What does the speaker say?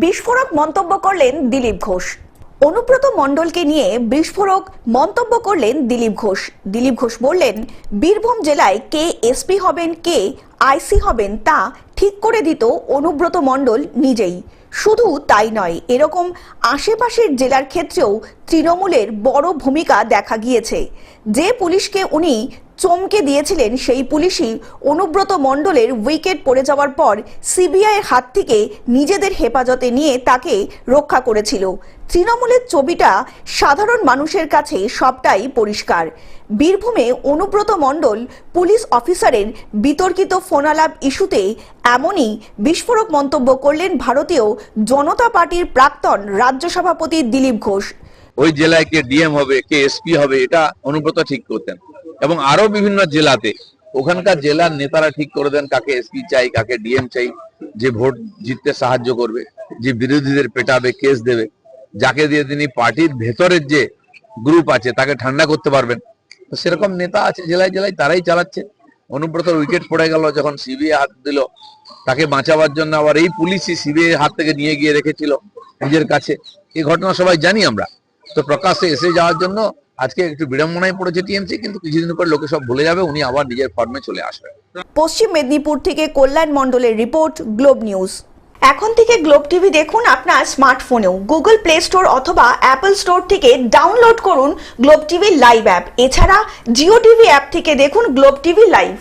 বিস্ফোরক মন্তব্য করলেন দিলীপ ঘোষ। অনুব্রত মন্ডলকে নিয়ে বিস্ফোরক মন্তব্য করলেন দিলীপ ঘোষ। দিলীপ ঘোষ বললেন, বীরভূম জেলায় কে এসপি হবেন, কে আইসি হবেন তা ঠিক করে দিত অনুব্রত মণ্ডল নিজেই। শুধু তাই নয়, এরকম আশেপাশের জেলার ক্ষেত্রেও তৃণমূলের বড় ভূমিকা দেখা গিয়েছে। যে পুলিশকে উনি চমকে দিয়েছিলেন, সেই পুলিশই অনুব্রত মণ্ডলের উইকেট পড়ে যাওয়ার পর সিবিআইয়ের হাত থেকে নিজেদের হেফাজতে নিয়ে তাকে রক্ষা করেছিল। তৃণমূলের ছবিটা সাধারণ মানুষের কাছে সবটাই পরিষ্কার। বীরভূমে অনুব্রত মণ্ডল পুলিশ অফিসারের বিতর্কিত ফোনালাপ ইস্যুতে এমনই বিস্ফোরক মন্তব্য করলেন ভারতীয় জনতা পার্টির প্রাক্তন রাজ্য সভাপতি দিলীপ ঘোষ। ওই জেলায় কে ডিএম হবে, কে এসপি হবে, এটা অনুব্রত ঠিক করতেন। এবং আরও বিভিন্ন জেলাতে, ওখানকার জেলার নেতারা ঠিক করে দেন কাকে এসপি চাই, কাকে ডিএম চাই, যে ভোট জিততে সাহায্য করবে, যে বিরোধীদের পেটাবে, কেস দেবে। যাকে দিয়ে তিনি পার্টির ভেতরের যে গ্রুপ আছে, তাকে ঠান্ডা করতে পারবেন। সেরকম নেতা আছে জেলায় জেলায়, তারাই চালাচ্ছে। অনুব্রত উইকেট পড়ে গেল, যখন সিবিআই হাত দিল তাকে বাঁচাবার জন্য আবার এই পুলিশই সিবিআই হাত থেকে নিয়ে গিয়ে রেখেছিল নিজের কাছে। এই ঘটনা সবাই জানি আমরা। তো প্রকাশ্যে এসে যাওয়ার জন্য আজকে একটু বিড়ম্বনায় পড়েছে টিএমসি, কিন্তু কিছুদিন পর লোকে সব ভুলে যাবে, উনি আবার নিজের ফর্মে চলে আসবেন। পশ্চিম মেদিনীপুর থেকে কল্যাণ মণ্ডলের রিপোর্ট গ্লোব নিউজ এখন থেকে গ্লোব টিভি দেখুন আপনার স্মার্টফোনেও গুগল প্লে স্টোর অথবা অ্যাপল স্টোর থেকে ডাউনলোড করুন গ্লোব টিভি লাইভ অ্যাপ এছাড়া জিও টিভি অ্যাপ থেকে দেখুন গ্লোব টিভি লাইভ